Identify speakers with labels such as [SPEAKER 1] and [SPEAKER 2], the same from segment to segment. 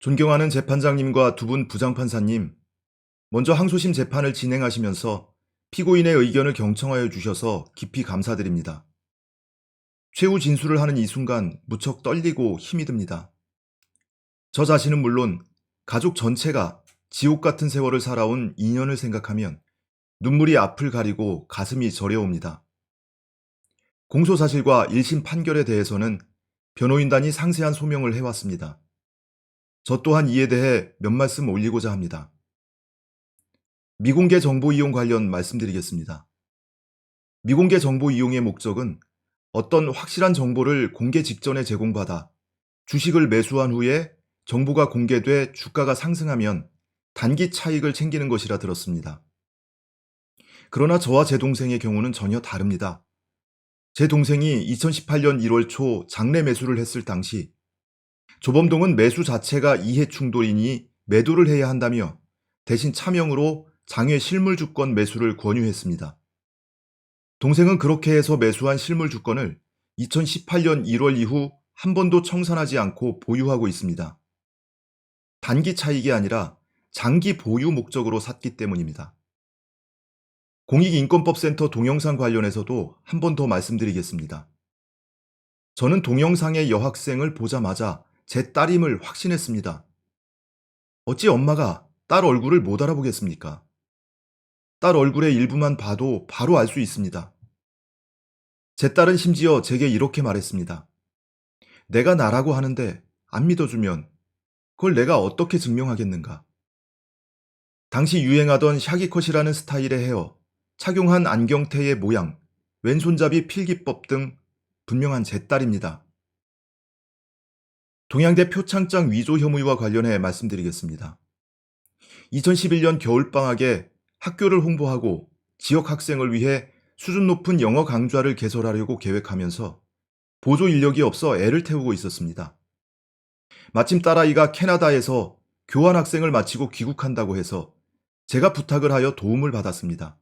[SPEAKER 1] 존경하는 재판장님과 두 분 부장판사님, 먼저 항소심 재판을 진행하시면서 피고인의 의견을 경청하여 주셔서 깊이 감사드립니다. 최후 진술을 하는 이 순간 무척 떨리고 힘이 듭니다. 저 자신은 물론 가족 전체가 지옥 같은 세월을 살아온 인연을 생각하면 눈물이 앞을 가리고 가슴이 저려옵니다. 공소 사실과 1심 판결에 대해서는 변호인단이 상세한 소명을 해왔습니다. 저 또한 이에 대해 몇 말씀 올리고자 합니다. 미공개 정보 이용 관련 말씀드리겠습니다. 미공개 정보 이용의 목적은 어떤 확실한 정보를 공개 직전에 제공받아 주식을 매수한 후에 정보가 공개돼 주가가 상승하면 단기 차익을 챙기는 것이라 들었습니다. 그러나 저와 제 동생의 경우는 전혀 다릅니다. 제 동생이 2018년 1월 초 장래 매수를 했을 당시 조범동은 매수 자체가 이해 충돌이니 매도를 해야 한다며 대신 차명으로 장외 실물 주권 매수를 권유했습니다. 동생은 그렇게 해서 매수한 실물 주권을 2018년 1월 이후 한 번도 청산하지 않고 보유하고 있습니다. 단기 차익이 아니라 장기 보유 목적으로 샀기 때문입니다. 공익인권법센터 동영상 관련해서도 한 번 더 말씀드리겠습니다. 저는 동영상의 여학생을 보자마자 제 딸임을 확신했습니다. 어찌 엄마가 딸 얼굴을 못 알아보겠습니까? 딸 얼굴의 일부만 봐도 바로 알 수 있습니다. 제 딸은 심지어 제게 이렇게 말했습니다. 내가 나라고 하는데 안 믿어주면 그걸 내가 어떻게 증명하겠는가? 당시 유행하던 샤기컷이라는 스타일의 헤어, 착용한 안경테의 모양, 왼손잡이 필기법 등 분명한 제 딸입니다. 동양대 표창장 위조 혐의와 관련해 말씀드리겠습니다. 2011년 겨울방학에 학교를 홍보하고 지역 학생을 위해 수준 높은 영어 강좌를 개설하려고 계획하면서 보조 인력이 없어 애를 태우고 있었습니다. 마침 딸아이가 캐나다에서 교환 학생을 마치고 귀국한다고 해서 제가 부탁을 하여 도움을 받았습니다.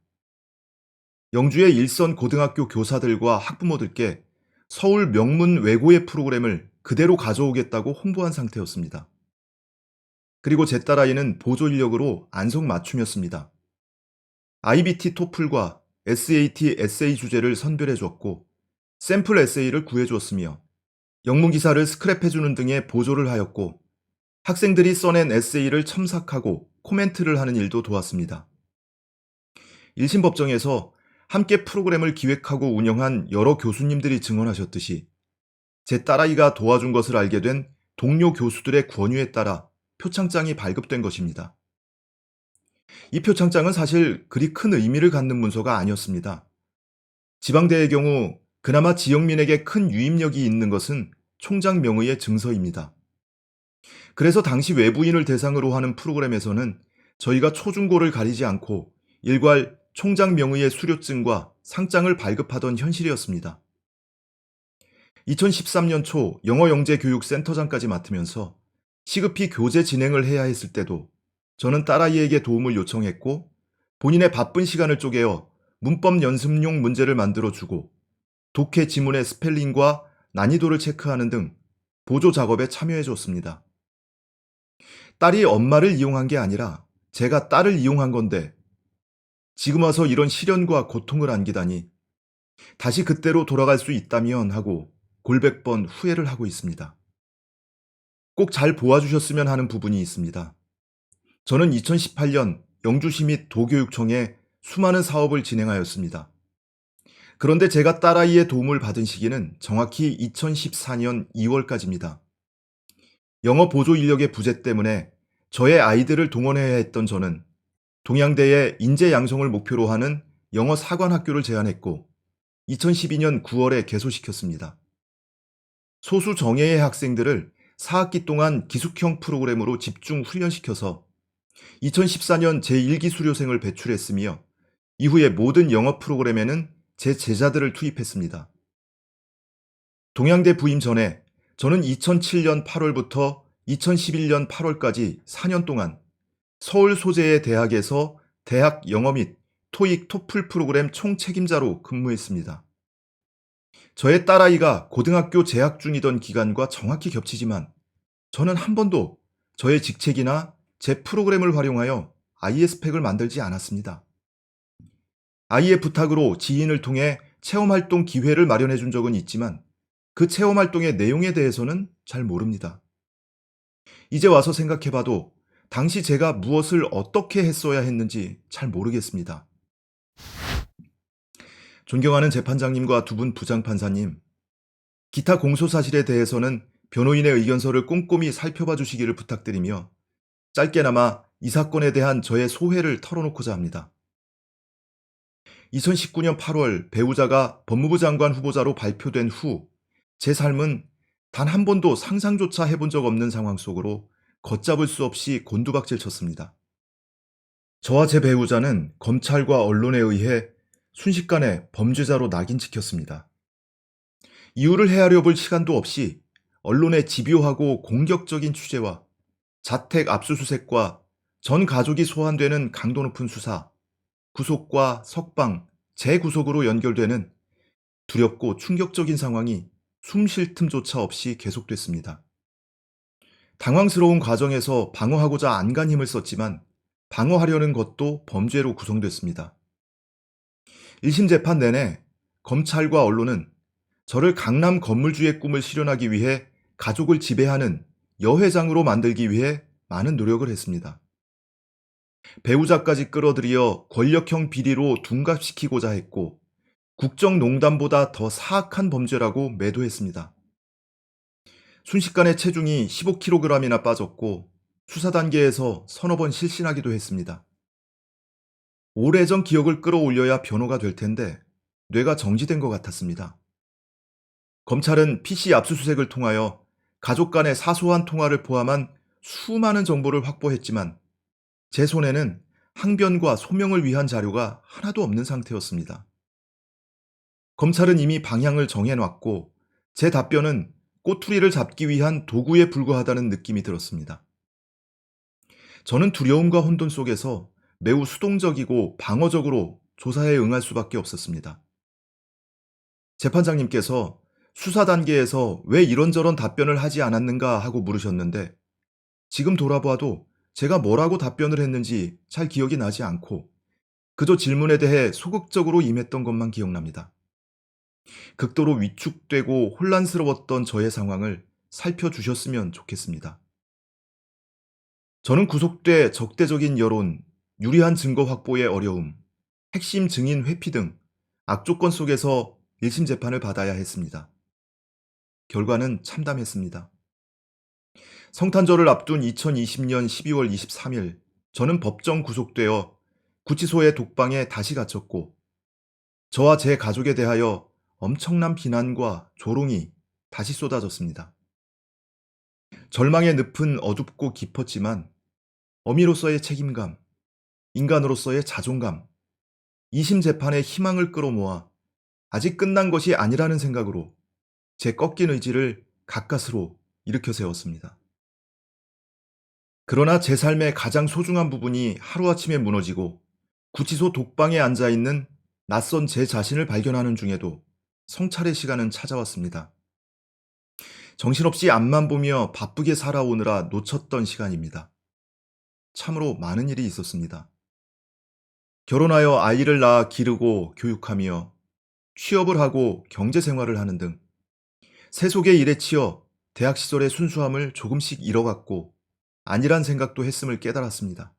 [SPEAKER 1] 영주의 일선 고등학교 교사들과 학부모들께 서울 명문 외고의 프로그램을 그대로 가져오겠다고 홍보한 상태였습니다. 그리고 제 딸아이는 보조 인력으로 안성 맞춤이었습니다. IBT 토플과 SAT 에세이 주제를 선별해 줬고 샘플 에세이를 구해 주었으며 영문 기사를 스크랩해 주는 등의 보조를 하였고 학생들이 써낸 에세이를 첨삭하고 코멘트를 하는 일도 도왔습니다. 1심 법정에서 함께 프로그램을 기획하고 운영한 여러 교수님들이 증언하셨듯이 제 딸아이가 도와준 것을 알게 된 동료 교수들의 권유에 따라 표창장이 발급된 것입니다. 이 표창장은 사실 그리 큰 의미를 갖는 문서가 아니었습니다. 지방대의 경우 그나마 지역민에게 큰 유입력이 있는 것은 총장 명의의 증서입니다. 그래서 당시 외부인을 대상으로 하는 프로그램에서는 저희가 초중고를 가리지 않고 일괄 총장 명의의 수료증과 상장을 발급하던 현실이었습니다. 2013년 초 영어영재교육센터장까지 맡으면서 시급히 교재 진행을 해야 했을 때도 저는 딸아이에게 도움을 요청했고 본인의 바쁜 시간을 쪼개어 문법 연습용 문제를 만들어 주고 독해 지문의 스펠링과 난이도를 체크하는 등 보조 작업에 참여해 줬습니다. 딸이 엄마를 이용한 게 아니라 제가 딸을 이용한 건데 지금 와서 이런 시련과 고통을 안기다니 다시 그때로 돌아갈 수 있다면 하고 골백번 후회를 하고 있습니다. 꼭 잘 보아주셨으면 하는 부분이 있습니다. 저는 2018년 영주시 및 도교육청에 수많은 사업을 진행하였습니다. 그런데 제가 딸아이의 도움을 받은 시기는 정확히 2014년 2월까지입니다. 영어 보조 인력의 부재 때문에 저의 아이들을 동원해야 했던 저는 동양대의 인재 양성을 목표로 하는 영어 사관 학교를 제안했고 2012년 9월에 개소시켰습니다. 소수 정예의 학생들을 4학기 동안 기숙형 프로그램으로 집중 훈련시켜서 2014년 제1기 수료생을 배출했으며 이후에 모든 영어 프로그램에는 제 제자들을 투입했습니다. 동양대 부임 전에 저는 2007년 8월부터 2011년 8월까지 4년 동안 서울 소재의 대학에서 대학 영어 및 토익 토플 프로그램 총책임자로 근무했습니다. 저의 딸아이가 고등학교 재학 중이던 기간과 정확히 겹치지만 저는 한 번도 저의 직책이나 제 프로그램을 활용하여 IS팩을 만들지 않았습니다. 아이의 부탁으로 지인을 통해 체험활동 기회를 마련해 준 적은 있지만 그 체험활동의 내용에 대해서는 잘 모릅니다. 이제 와서 생각해봐도 당시 제가 무엇을 어떻게 했어야 했는지 잘 모르겠습니다. 존경하는 재판장님과 두 분 부장판사님, 기타 공소 사실에 대해서는 변호인의 의견서를 꼼꼼히 살펴봐 주시기를 부탁드리며 짧게나마 이 사건에 대한 저의 소회를 털어놓고자 합니다. 2019년 8월 배우자가 법무부 장관 후보자로 발표된 후 제 삶은 단 한 번도 상상조차 해본 적 없는 상황 속으로 걷잡을 수 없이 곤두박질 쳤습니다. 저와 제 배우자는 검찰과 언론에 의해 순식간에 범죄자로 낙인 찍혔습니다. 이유를 헤아려 볼 시간도 없이 언론의 집요하고 공격적인 취재와 자택 압수수색과 전 가족이 소환되는 강도 높은 수사, 구속과 석방, 재구속으로 연결되는 두렵고 충격적인 상황이 숨 쉴 틈조차 없이 계속됐습니다. 당황스러운 과정에서 방어하고자 안간 힘을 썼지만 방어하려는 것도 범죄로 구성됐습니다. 1심 재판 내내 검찰과 언론은 저를 강남 건물주의 꿈을 실현하기 위해 가족을 지배하는 여회장으로 만들기 위해 많은 노력을 했습니다. 배우자까지 끌어들여 권력형 비리로 둔갑시키고자 했고 국정농단보다 더 사악한 범죄라고 매도했습니다. 순식간에 체중이 15kg이나 빠졌고 수사 단계에서 서너 번 실신하기도 했습니다. 오래전 기억을 끌어올려야 변호가 될 텐데 뇌가 정지된 것 같았습니다. 검찰은 PC 압수수색을 통하여 가족 간의 사소한 통화를 포함한 수많은 정보를 확보했지만 제 손에는 항변과 소명을 위한 자료가 하나도 없는 상태였습니다. 검찰은 이미 방향을 정해놨고 제 답변은 꼬투리를 잡기 위한 도구에 불과하다는 느낌이 들었습니다. 저는 두려움과 혼돈 속에서 매우 수동적이고 방어적으로 조사에 응할 수밖에 없었습니다. 재판장님께서 수사 단계에서 왜 이런저런 답변을 하지 않았는가 하고 물으셨는데 지금 돌아봐도 제가 뭐라고 답변을 했는지 잘 기억이 나지 않고 그저 질문에 대해 소극적으로 임했던 것만 기억납니다. 극도로 위축되고 혼란스러웠던 저의 상황을 살펴주셨으면 좋겠습니다. 저는 구속돼 적대적인 여론, 유리한 증거 확보의 어려움, 핵심 증인 회피 등 악조건 속에서 1심 재판을 받아야 했습니다. 결과는 참담했습니다. 성탄절을 앞둔 2020년 12월 23일, 저는 법정 구속되어 구치소의 독방에 다시 갇혔고, 저와 제 가족에 대하여 엄청난 비난과 조롱이 다시 쏟아졌습니다. 절망의 늪은 어둡고 깊었지만, 어미로서의 책임감, 인간으로서의 자존감, 2심 재판의 희망을 끌어모아 아직 끝난 것이 아니라는 생각으로 제 꺾인 의지를 가까스로 일으켜 세웠습니다. 그러나 제 삶의 가장 소중한 부분이 하루아침에 무너지고 구치소 독방에 앉아 있는 낯선 제 자신을 발견하는 중에도 성찰의 시간은 찾아왔습니다. 정신없이 앞만 보며 바쁘게 살아오느라 놓쳤던 시간입니다. 참으로 많은 일이 있었습니다. 결혼하여 아이를 낳아 기르고 교육하며 취업을 하고 경제 생활을 하는 등 세속의 일에 치여 대학 시절의 순수함을 조금씩 잃어갔고 아니란 생각도 했음을 깨달았습니다.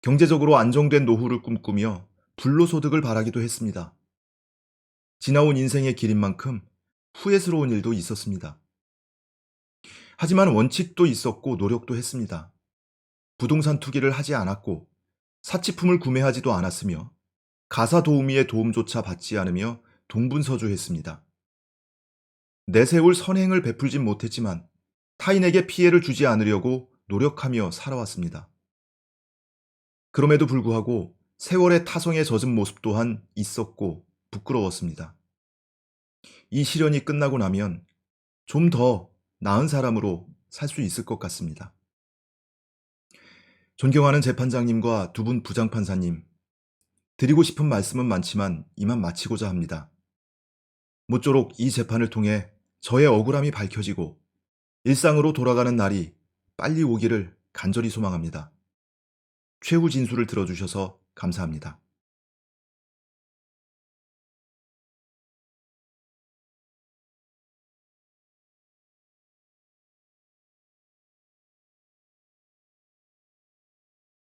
[SPEAKER 1] 경제적으로 안정된 노후를 꿈꾸며 불로소득을 바라기도 했습니다. 지나온 인생의 길인 만큼 후회스러운 일도 있었습니다. 하지만 원칙도 있었고 노력도 했습니다. 부동산 투기를 하지 않았고 사치품을 구매하지도 않았으며 가사 도우미의 도움조차 받지 않으며 동분서주했습니다. 내세울 선행을 베풀진 못했지만 타인에게 피해를 주지 않으려고 노력하며 살아왔습니다. 그럼에도 불구하고 세월의 타성에 젖은 모습 또한 있었고 부끄러웠습니다. 이 시련이 끝나고 나면 좀 더 나은 사람으로 살 수 있을 것 같습니다. 존경하는 재판장님과 두 분 부장판사님, 드리고 싶은 말씀은 많지만 이만 마치고자 합니다. 모쪼록 이 재판을 통해 저의 억울함이 밝혀지고 일상으로 돌아가는 날이 빨리 오기를 간절히 소망합니다. 최후 진술을 들어주셔서 감사합니다.